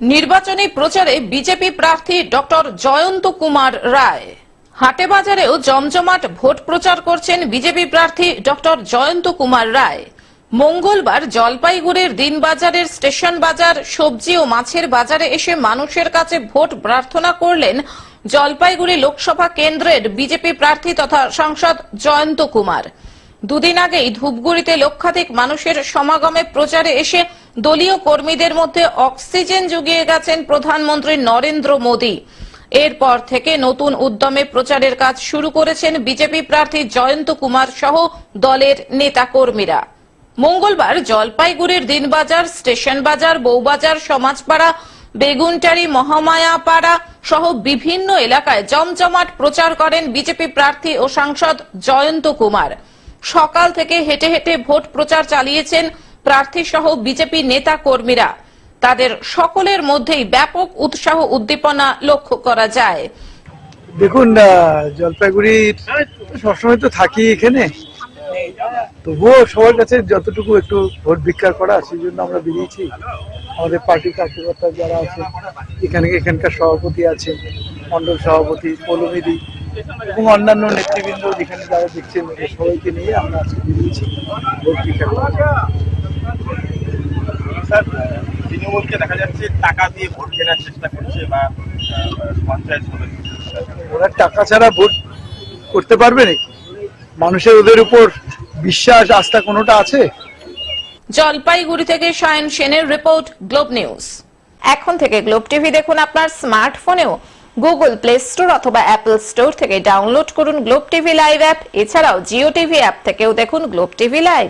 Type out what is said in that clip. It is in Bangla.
নির্বাচনী প্রচারে বিজেপি প্রার্থী ডক্টর জয়ন্ত কুমার রায়। হাটে বাজারেও জমজমাট ভোট প্রচার করছেন বিজেপি প্রার্থী ডক্টর জয়ন্ত কুমার রায়। মঙ্গলবার জলপাইগুড়ির দিনবাজারের স্টেশন বাজার সবজি ও মাছের বাজারে এসে মানুষের কাছে ভোট প্রার্থনা করলেন জলপাইগুড়ি লোকসভা কেন্দ্রের বিজেপি প্রার্থী তথা সাংসদ জয়ন্ত কুমার। দুদিন আগেই ধূপগুড়িতে লক্ষাধিক মানুষের সমাগমে প্রচারে এসে দলীয় কর্মীদের মধ্যে অক্সিজেন জুগিয়ে গেছেন প্রধানমন্ত্রী নরেন্দ্র মোদী। এরপর থেকে নতুন উদ্যমে প্রচারের কাজ শুরু করেছেন বিজেপি প্রার্থী জয়ন্ত কুমার সহ দলের নেতাকর্মীরা। মঙ্গলবার জলপাইগুড়ির দিনবাজার, স্টেশন বাজার, বৌবাজার, সমাজপাড়া, বেগুনটারি, মহামায়াপাড়া সহ বিভিন্ন এলাকায় জমজমাট প্রচার করেন বিজেপি প্রার্থী ও সাংসদ জয়ন্ত কুমার। সকাল থেকে হেঁটে হেঁটে ভোট প্রচার চালিয়েছেন প্রার্থী সহ বিজেপি নেতা কর্মীরা তাদের সকলের মধ্যেই ব্যাপক উৎসাহ উদ্দীপনা লক্ষ্য করা যায়। দেখুন জলপাইগুড়ি সবসময় তো থাকি এখানে। তবুও সবার কাছে যতটুকু একটু ভোট ভিক্ষা করা, সেই জন্য আমরা বেরিয়েছি। আমাদের পার্টি কার্যকর্তা যারা আছে, এখানে এখানকার সভাপতি আছে মন্ডল সভাপতি পৌলমিদি এবং অন্যান্য নেতৃবৃন্দ যেখানে যারা দেখছেন সবাইকে নিয়ে আমরা আজকে বেরিয়েছি। ভোট ভিক্ষা করা। তৃণমূলকে দেখা যাচ্ছে টাকা দিয়ে ভোট কেনার চেষ্টা করছে বা পঞ্চায়েত ওরা টাকা ছাড়া ভোট করতে পারবে নাকি? মানুষের ওদের উপর বিশ্বাস আস্থা কোনোটা আছে? জলপাইগুড়ি থেকে সায়ন সেনের রিপোর্ট গ্লোব নিউজ। এখন থেকে গ্লোব টিভি দেখুন আপনার স্মার্টফোনেও। গুগল প্লে স্টোর অথবা অ্যাপল স্টোর থেকে ডাউনলোড করুন গ্লোব টিভি লাইভ অ্যাপ। এছাড়াও জিও টিভি অ্যাপ থেকেও দেখুন গ্লোব টিভি লাইভ।